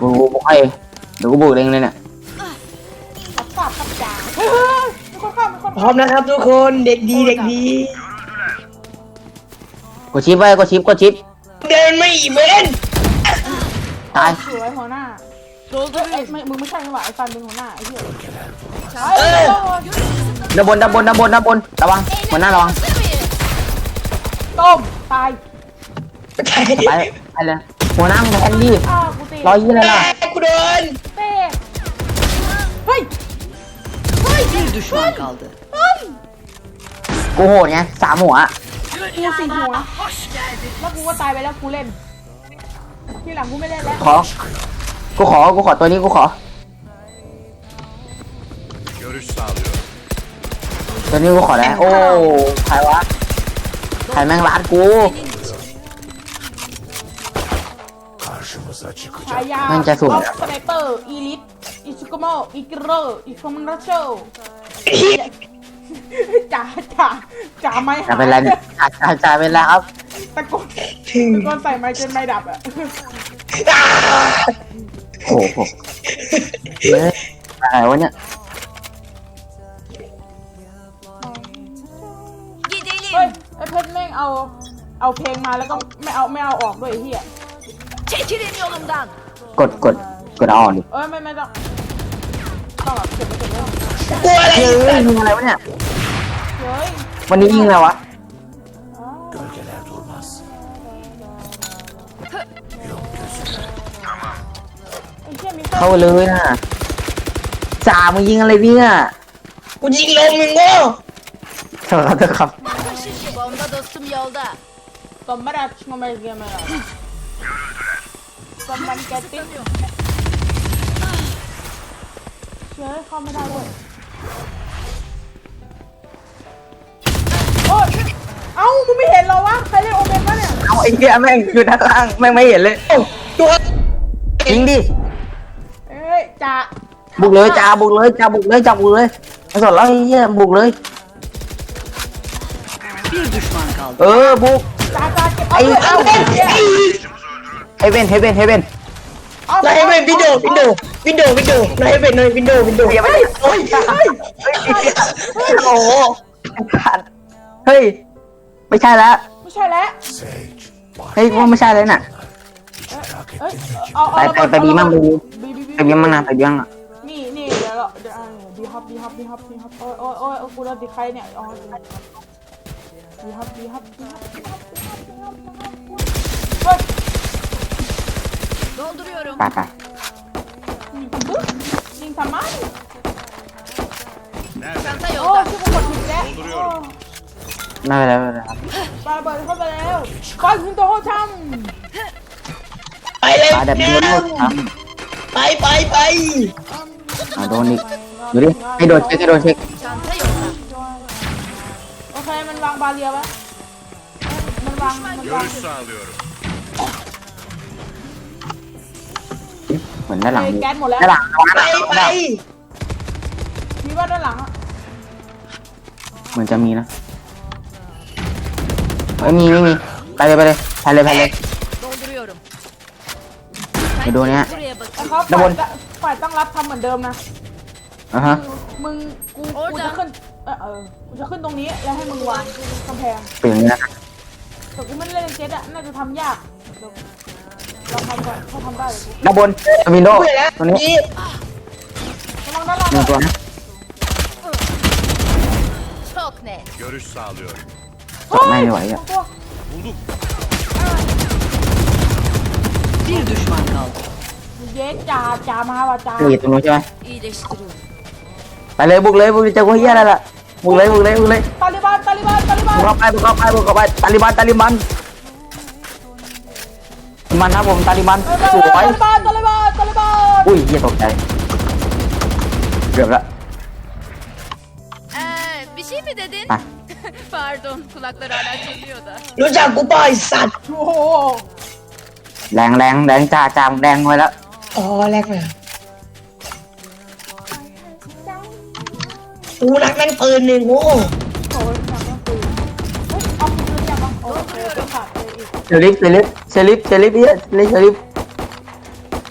กูบุกให้เดี๋ยวกูบุกเองเลยเนี่ยรับทราบครับจ่าเฮ้ยเฮ้ยมีคนเข้ามีคนพร้อมนะครับทุกคนเด็กดีเด็กดีกดชิปไว้กดชิปกดชิปเดินไม่อีเมนตายสวยหัวหน้าเอ้ยไม่มึงไม่ใช่นี่หว่าไอ้ฟันเป็นหัวหน้าไอ้เหี้ยใช่เออด้านบนด้านบนด้านบนด้านบนระวังหัวหน้าระวังต้มตายใช่ไปไปเลย หัวหน้ามึงแทนดิอ้าวกูตีรอยี่อะไรล่ะ กูโดนเต้เฮ้ย Bir düşman kaldı. กูโหดไงสามหัว กูสี่หัวแล้วกูก็ตายไปแล้วกูเล่น ทีหลังกูไม่เล่นแล้วขอ กูขอ กูขอตัวนี้กูขอ Görüş sağlıyorum. ตัวนี้กูขอแล้วโอ้ใครวะ ใครแม่งรัดกู Karşımıza çıkacak. ฉายามันจะสวยออฟสไนเปอร์ อีลิทอิชิโกโมอิกโรอิคอมมันโชจ่าจ่าจ่าไม่จะหายเป็นไรเนี่ยจ่าจ่าจ่าเป็นไรครับตะโกนตะโกนใส่ไม้จนไม้ดับอะโอ้โหเฮ้ยอะไรวะเนี่ย เฮ้ยไอ้เพชรแม่งเอา เอาเพลงมาแล้วก็ไม่เอาไม่เอาออกด้วยไอ้เหี้ย Çekilin yolumdan. กดกดกดเอาออกดิเอ้ยไม่ไม่ต้องต้องแบบเก็บไปเก็บไว้ก่อนกลัวอะไรเฮ้ยยิงอะไรวะเนี่ย เฮ้ยวันนี้ยิงอะไรวะอ้าว Gölgeler durmaz. ไอ้เหี้ยมีเข้าไปเลยนะจ่ามึงยิงอะไรเนี่ยกูยิงลงมึงโง่สวัสดีครับ Bomba dostum yolda. ตอมไม่ได้ชงไม่เกี่ยไม่ได้ ตอมมันแกติ้งเชื่อเข้าไม่ได้ด้วยโอ้ยเอ้ามึงไม่เห็นเหรอวะใครเล่นโอเมนวะเนี่ยเอาไอ้เหี้ยแม่งอยู่ด้านล่างแม่งไม่เห็นเลยตัวยิงดิเอ้ยจ่าบุกเลยจ่าบุกเลยจ่าบุกเลยจ่าบุกเลยไม่สนแล้วไอ้เหี้ยบุกเลย Bir düşman kaldı. เออบุกจ่าจ่าเก็บไอ้เอาเอ้าเอา เฮเบนเฮเบนเฮเบนเอานายให้เป็นวินโดว์วินโดว์วินโดว์วินโดว์นายให้เป็นนายวินโดว์วินโดว์เดี๋ยวไม่โอ้ยโอ้โหเฮ้ยไม่ใช่แล้วไม่ใช่แล้ว Sage. เฮ้ยว่าไม่ใช่เลยน่ะเอ้ยเอาไปเอาไปไปดีมั่งไปดีบีบีบีไปดีมั่งนะไปดีมั่งอะนี่นี่เดี๋ยวเราเดี๋ยวอ่าดีฮับดีฮับดีฮับดีฮับโอ้ยโอ้ยโอ้ยกูจะติดใครเนี่ยอ๋อดีฮับดีฮับดีฮับดีฮับดีฮับดีฮับดีฮับ เฮ้ย Dolduruyorum. ไปไปยิงทำไม Çanta โอ้ yolda. ชื่อกูกดผิดแล้วไม่เป็นไรไม่เป็นไรครับปาระเบิดเข้าไปแล้วก้อนยิงตัวโคตรช่ไปเลยปลาดับเบิลลูกครับไปไปไปอ่าโดนอีกดูดิให้โดนเช็คให้โดนเช็ค Çanta yolda. ำโอเค มันวางบาเรียไว้มันวางมันวาง Görüş sağlıyorum. มือนด้านหลังเฮ้ยมีแก๊สหมดแล้วด้านหลังระวังไปนะไปมีว่าด้านหลังอะเหมือนจะมีนะไม่มีไม่มีไปเลยไปเลยไปเลยไปเลย Dolduruyorum. ไปดูเนี้ย Buraya bak. แต่เขาด้านบฝ่านยฝ่ายตั้งรับทำเหมือนเดิมนะอะฮะมึงกูกูจะขึ้นเออเออกูจะขึ้นตรงนี้แล้วให้มึงวางกำแพงเป็นอย่างนี้นะครับแต่กูไม่ได้เล่นเจ็ตอะน่าจะทำยากเดี๋ยวเรา ทำก่อนถ้าทำได้เดี๋ยวด้านบนวินโดว์เพื่อนแล้วตัวนี้นี่กูระวังด้านล่างหนึ่งตัวด้วยนะ Çok net. Görüş sağlıyorum. ไม่ไหวอะ ตัว Bulduk. Bir düşman kaldı. เย้จ่าจ่ามาว่ะจ่าคือตรงนู้นใช่ไหม İyileştiriyorum. ไปเลยบุกเลยบุกเลยเจะกูเฮียอะไรล่ะบุกเลยบุกเลยบุกเลยตาลิบันตาลิบันตาลิบันบุกเข้าไปบุกเข้าไปบุกเข้าไปตาลิบันตาลิบัน มันนะผมตาลิบันเออสวยตาลิบันตาลิบันตาลิบันอุ้ยเฮียตกใจเกือบละ Ee, bir şey mi dedin? Ha. Pardon, kulaklar hala çınlıyor da. รู้จักกูป่ะไอ้สัตว์ โอ้โหแรงแรงแรงจ่าจ่าแรงไว้แล้วอ๋อแรกเลยกูรักแม่งปืนหนึ่งโง่โอ้ ซลิฟเซลิฟเซลิฟเซลิฟเฮียเซลิฟเซลิฟ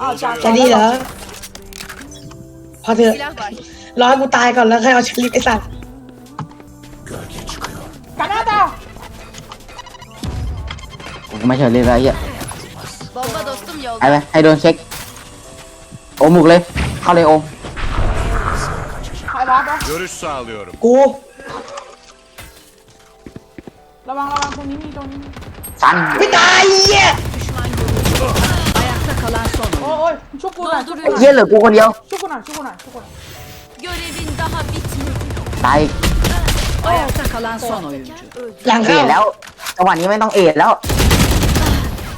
อ้าวจากจะดีเหรอพอเถอะ Silah var. รอให้กูตายก่อนแล้วค่อยเอาชลิปไอ้สัตว์กันหน้าตากูไม่เฉยเลยแล้วไอ้เหี้ย Bomba dostum ไป yolda. ไปให้โดนเช็คโอมบุกเลย เข้าเลยโอมใครบ้าปะ Görüş sağlıyorum. กู ระวังระวังตรงนี้มีตรงนี้มี สันไม่ตายไอ้เหี้ย Ayakta kalan son oyuncu. โอ้ยโอ้ยชุบกูหน่อยชุบกูหไอ้น่อยเหี้ยเหลือกูคนเดียวชุบกูหน่อยชุบกูหน่อยชุบกูหน่อย Görevin daha bitmedi. ตายอีก Ayakta kalan son oyuncu. หลังเอ็เข้าดแล้วจังหวะนี้ไม่ต้องเอ็ดแล้ว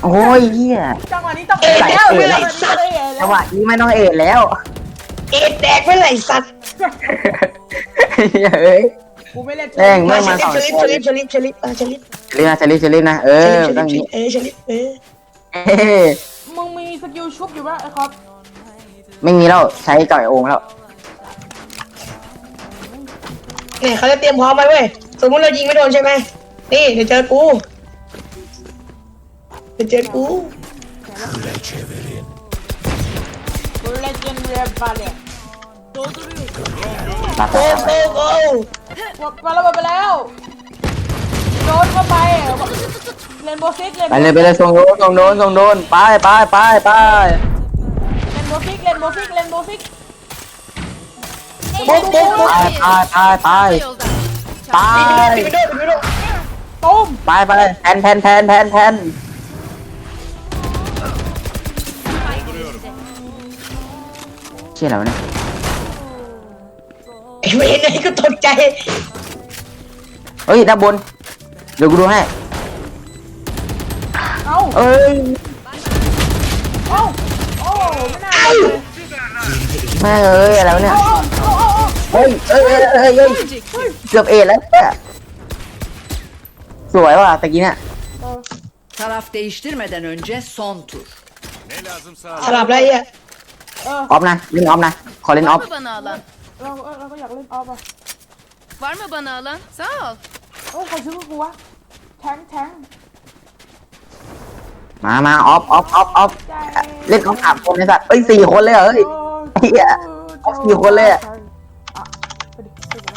โอ้ยเหี้ยจังหวะนี้ต้องเอ็ดแล้วเอ็ไม่ดไรแล้วสัตว์เอ็ดแล้จังวหวะนี้ไม่ต้องเอ็ดแล้ว เอ็ดแดกไม่ไรสัตว์เฮ้ย กูไม่เล่นแม่งมาไม่ชลิปชลิปชลิปชลิปชลิปมาชลิปรีบนะจะรีบจะรีบนะเอชอลิปชต้ลิองปอย่างนี้เออชลิปเออเอ้ยมึงมีสกิลชุบอยู่ปะไอ้ครับไม่มีแล้วใช้จ่อยโองแล้วเนี่ยเขาจะเตรียมพร้อมไว้เว้ยสมมติเรายิงไม่โดนใช่ไหมนี่เดี๋ยวเจอกูเดี๋ยวเจอกูกูเล่นเกมเรียบาเลยตาโกตาโกโก หมดมาแล้วหมดไปแล้ว โดนเข้าไปเลนโบซิกเลนไปเลยไปเลยส่งโดนส่งโดนส่งโดนไปไปไปไปเลนโบซิกเลนโบซิกเลนโบซิกปุ๊บปุ๊บปุ๊บไปไปไปไป Çanta yolda. ไปปิดไปด้วยปิดไปด้วยตุ้มไปไปแทนแทนแทนแทนแทน Dolduruyorum. เชี่ยอะไรวะเนี่ยไอ้ เวรไอ้ก็ตกใจเฮ้ยด้านบน เดี๋ยวกูดูให้ เอ้า เอ้ยเอ้า โอ้ไม่น่าเลยแม่งเอ้ยอะไรวะเนี่ย เอ้าเอ้าเอ้าเอ้าเฮ้ยเอ้ยเอ้ยเอ้ยเอ้ยเกือบเอ็ดแล้วเนี่ยสวยว่ะตะกี้เนี่ย Taraf değiştirmeden önce son tur. Ne lazımsa สลับแล้วไอ้เหี้ยเออออฟนะเล่นออฟนะ ขอเล่นออ Var ฟ mı bana alan? เราเออเราก็อยากเล่นออฟอะ Var mı bana alan? Sağ ol. เอ้ยใครชื่อกูวะแทงแทงมามาออฟออฟออฟออฟใจเล่นออฟสามคนไอ้สัตว์เอ้ยสี่คนเลยเหรอเฮ้ย เหี้ยออฟกี่คนเลยอะ อะไปดิไปดิ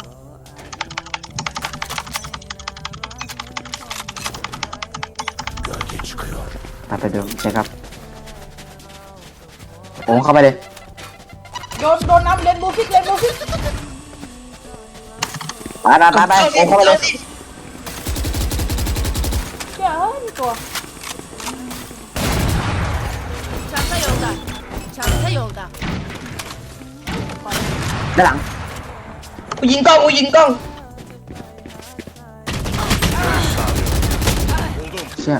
ไปไปดูใช่ครับโอ้เข้าไปเลย โดนโดนน้ำเลนโบซิกเลนโบซิกไปไปไปไปโอ้เข้าไปเลยเจ้าเฮ้ยมีตัว Çanta yolda. Çanta yolda. ด้านหลังกูยิงกล้องกูยิงกล้อง buldum. เชี่ย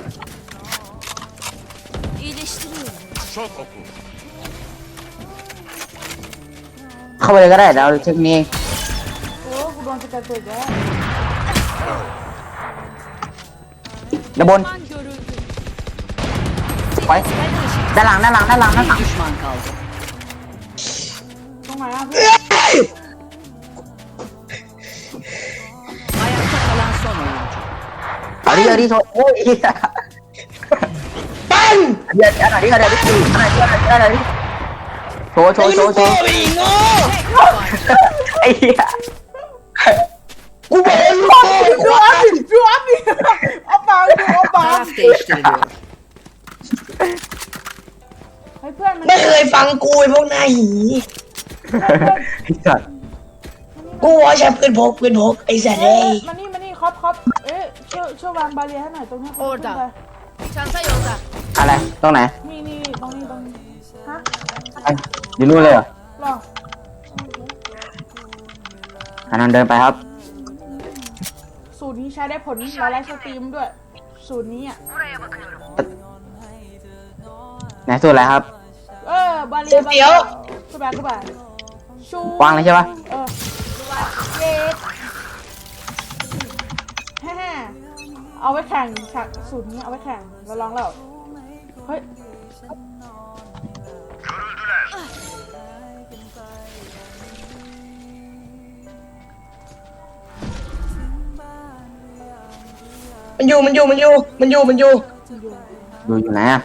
İyileştiriyorum. Şok oku. เข้าไปเลยก็ได้เดี๋ยวเราเช็คนี้เองโอ้กูโดนสแกนตัวอีกแล้วด้านบน Düşman görüldü. ไปด้านหลังด้านหลังด้านหลังด้านหลัง Bir düşman kaldı. ตรงไหนอะพี่ Ayakta kalan son oyuncu. เอาดิเอาดิโชว์โอ้ยเหี้ยปังเดี๋ยวเดี๋ยวหน่อยดิเดี๋ยวดิเดี๋ยวหน่อยดิเดี๋ยวหน่อยดิเดี๋ยวหน่อยดิ โชว์โชไอ้ว์โชลูกว์โชโง่ว์ไปดิโง่ไอ้เหี้ยกูบอกให้ลูกโง่ดูอัพดิดูอัพดิเอาปากดูเอาปาก Taraf değiştiriliyor. ให้เพื่อนมันไม่เคยฟังกูไอ้พวกหน้าหีไอ้สัตว์กูว่าใช้ปืนพกปืนพกไอ้สัตว์เอ้เอ้ยยมานี่มานี่ครับครับเอ๊ะช่วยช่วยวางบาเรียให้หน่อยตรงนี้ Orada. Çanta yolda. อะไรตรงไหนนี่นี่ตรงนี้ตรงนี้ฮะไอ้ อยู่นู่นเลยเหรอหรออันนั้นเดินไปครับ สูตรนี้ใช้ได้ผลเราไลฟ์สตรีมด้วย สูตรนี้อะ ไหนสุดอะไรครับ เออบาเรียบาเรียขึ้นไปขึ้นไปชูวางเลยใช่ปะ เออเจ็ดแฮ่ๆเอาไว้แข่งฉากสูตรนี้เอาไว้แข่งเราลองแล้ว เฮ้ย มันอยู่มันอยู่มันอยู่มันอยู่มันอยู่ดูอยู่ไหนอะ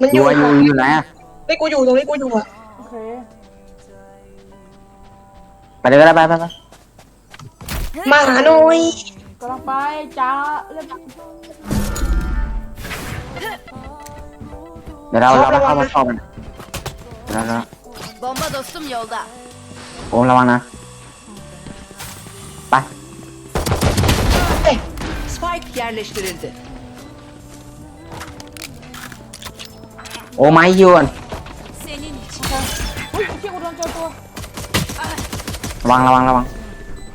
มันอดูยู่ว่าอยู่อยู่ไหนอะนี่กูอยู่ตรงนี้กูอยู่อะโอเคไปเลยก็ได้ไปไปไปมาหาหน่อยกำลังไปจ้าเรียบเดี๋ยวเราเราไปเข้ามาเข้ามันแล้วแล้ว Bomba dostum yolda. โอมระวังนะ ไป Spike yerleştirildi. โอ้ไม่ยวน Senin için. อุ้ยที่กูโดนเจอตัวระวังระวังระวัง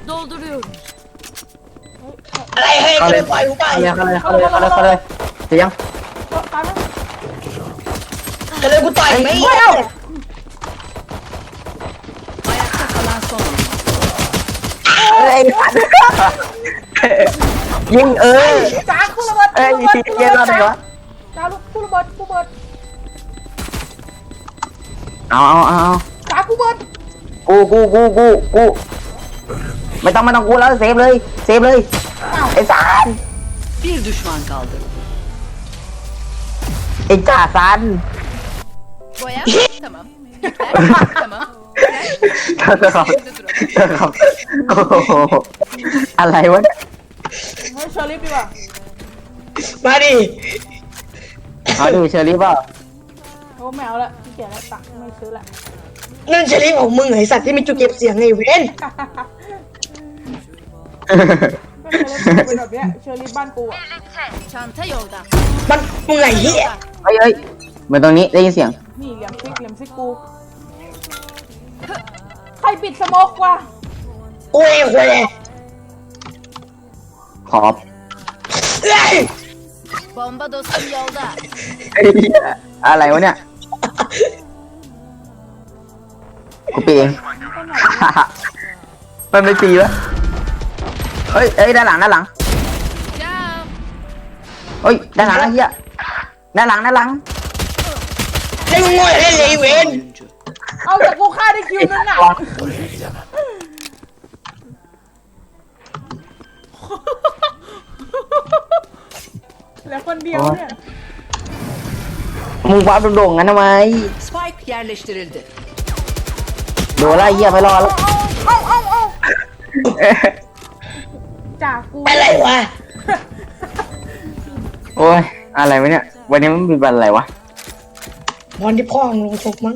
Dolduruyorum. อะไรให้เข้าเขาเลเลยยปล่อยกูไปเข้าเลยเข้าเลยเข้าเลยเข้าเลยเข้าเลยเสียงตัวตายไหมเขาเลยกูต่อยไม่ไม่เอา Ayakta kalan son oyuncu. เอ้ย ยิงเออจ้าคู่ระเบิดเอ้ยคู่ระเบิดคู่เย็นระอะไรเบิดวะจ้าลูกคู่ระเบิดคู่ระเบิดเอาเอาเอาเอาจ้าคู่ระเบิดกูกูกูกูกูไม่ต้องไม่ต้องกูแล้วเซฟเลยเซฟเลยไอ้สาร Bir düşman kaldı. ไอ้จ่าสาร Boya. tamam. Yeter. tamam. ครับครับโอ้โหอะไรวะเนี่ย เฮ้ยเชอร์ลิฟดีกว่ามาดิเอาดูเชอรี่เปล่าโอ้แมวละพี่เกียจแล้วตักไม่ซื้อละ นั่นเชลีของมึงไอสัตว์ที่มีจุดเก็บเสียงไอ้เว้นก็เชอร์ลิฟเป็นแบบเนี้ยเชอร์ลิฟบ้านกูอะ Çanta yolda. มันมึงไอ้เหี้ยเฮ้ยเฮ้ยเหมือนตรงนี้ได้ยินเสียง นี่เหลี่ยมซิกเหลี่ยมซิกกู ใครปิดสโมกวะโอ้ยโอ้ย ขอบเอ้ย Bomba dostum yolda. ไอ้เหี้ยอะไรวะเนี่ยกูปีเอง มันไม่ปีวะเฮ้ยเอ้ยด้านหลังด้านหลัง Cam. เฮ้ยด้านหลังไอ้เหี้ยด้านหลังด้านหลังเล่นมึงโง่อย่าเล่นเลยไอ้เว้น Oyuncu. เอาจากกูฆ่าได้คิวนึงอะ แล้วคนเดียวเนี่ยมึงวาดโด่งๆงั้นทำไม Spike yerleştirildi. โดนไล่เหี้ยไม่รอดแล้วเอาเอาเอาจากกูอะไรวะ โอ้ยอะไรวะเนี่ย วันนี้มันมีบันอะไรวะ บอลที่พ่อมึงลงชกมั้ง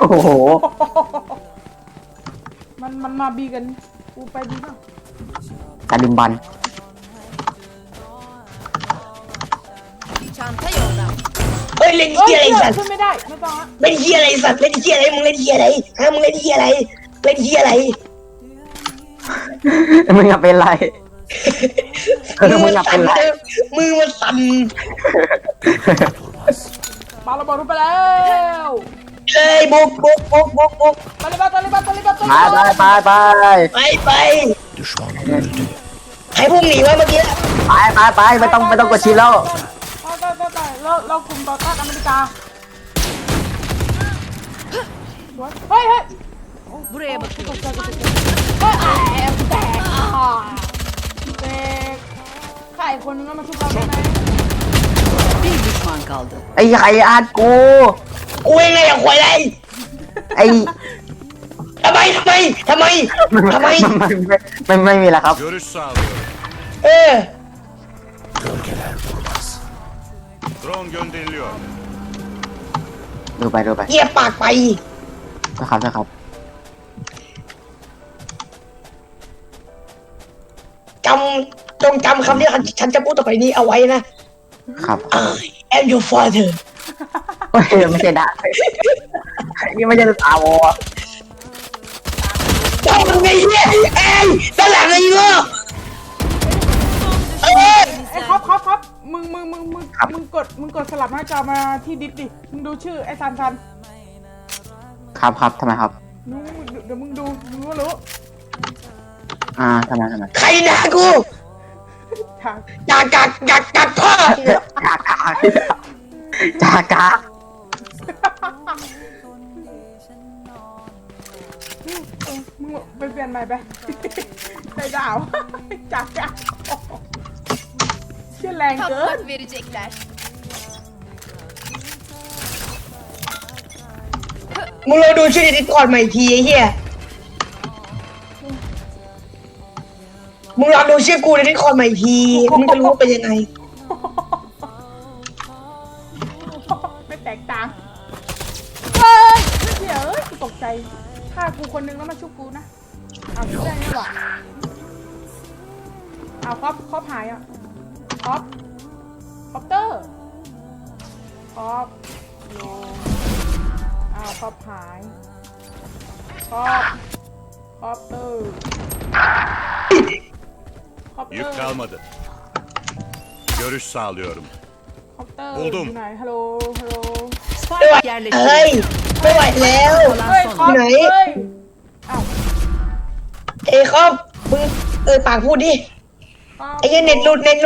โอ้โห มันมันมาบีกัน กูไปบีบ้าง ตาลิมบัน Çanta yolda. เฮ้ยเล่นเอ้ยเหี้ยอะไรเหี้ยสัตว์ขึ้นไม่ได้ไม่ต้องละเล่นเหี้ยอะไรสัตว์เล่นเหี้ยอะไรมึงเล่นเหี้ยอะไรฮะมึงเล่นเหี้ยอะไรเล่นเหี้ยอะไรมึงอะเป็นไรเออมึงอะเป็นไรมือมันสั่นปาระเบิดไปแล้วเอ้ยบุกบุกบุกบุกบุกตาลิบันตาลิบันตาลิบันตาลิไปบันไปไปไปไปไป ใครพุ่งหนีวะเมื่อกี้ไปไปไปไม่ต้องไม่ต้องกดชิปแล้วไปไปไปไปเราเรากลุ่มต่อต้านอเมริกาเฮ้ยเฮ้ย Buraya bakıyorum. เฮ้ยอะแอบแตกอะเด็กใครคนนึงก็มาชุบเราได้ไหม Bir düşman kaldı. ไอ้ใครอาดกูกูเองไงอะควายไรไอ้ ทำไมทำไมทำไมทำไม ไมันไม่ไม่มีแล้วครับ Görüş sağlıyorum. เออ Drone gönderiliyor. ดูไปดูไปเงียบปากไป นะครับนะครับจำจงจำคำที่ฉันจะพูดต่อไปนี้เอาไว้นะ ครับ I am your father เฮ้ยไม่ใช่ดานี่ไม่ใช่ตาวอ ไงเหี้ยเอ้ยด้านหลังไอ้เงือเอ้ยไอ้ครับครับครับมึงมึงมึงมึงมึงกดมึงกดสลับหน้าจอมาที่ดิสดิมึงดูชื่อไอ้ซันซันครับครับทำไมครับ นู้เดี๋ยวมึงดูมึงก็รู้อ่าทำไมทำไมใครด่ากูทางด่ากักกักกักพ่อ จากาจากา เออมึงไปเปลี่ยนใหม่ไปใส่ดาวจากจากเชื่อแรงเกิน Patlak verecekler. มึงลองดูชื่อในดิสคอร์ดใหม่อีกทีไอ้เหี้ยมึงลองดูชื่อกูในดิสคอร์ดใหม่อีกทีมึงจะรู้ว่าเป็นยังไง ครอบคอปเตอร์ครอบลงอ้าวครอบหายครอบครอบเตอร์ครอบเตอ Yük ร์ kalmadı. Görüş sağlıyorum. คอปเตอร์ Buldum อยู่ไหนฮัลโหลฮัลโหลไม่ไหว Spike เฮ้ย yerleştirildi. ไม่ไหวแล้ว เฮ้ยคอปไหน เฮ้ยอ้าวเอ้ยครับมึงเออปากพูดดิคอป ไอ้เหี้ยเน็ตหลุดเน็ตหลุด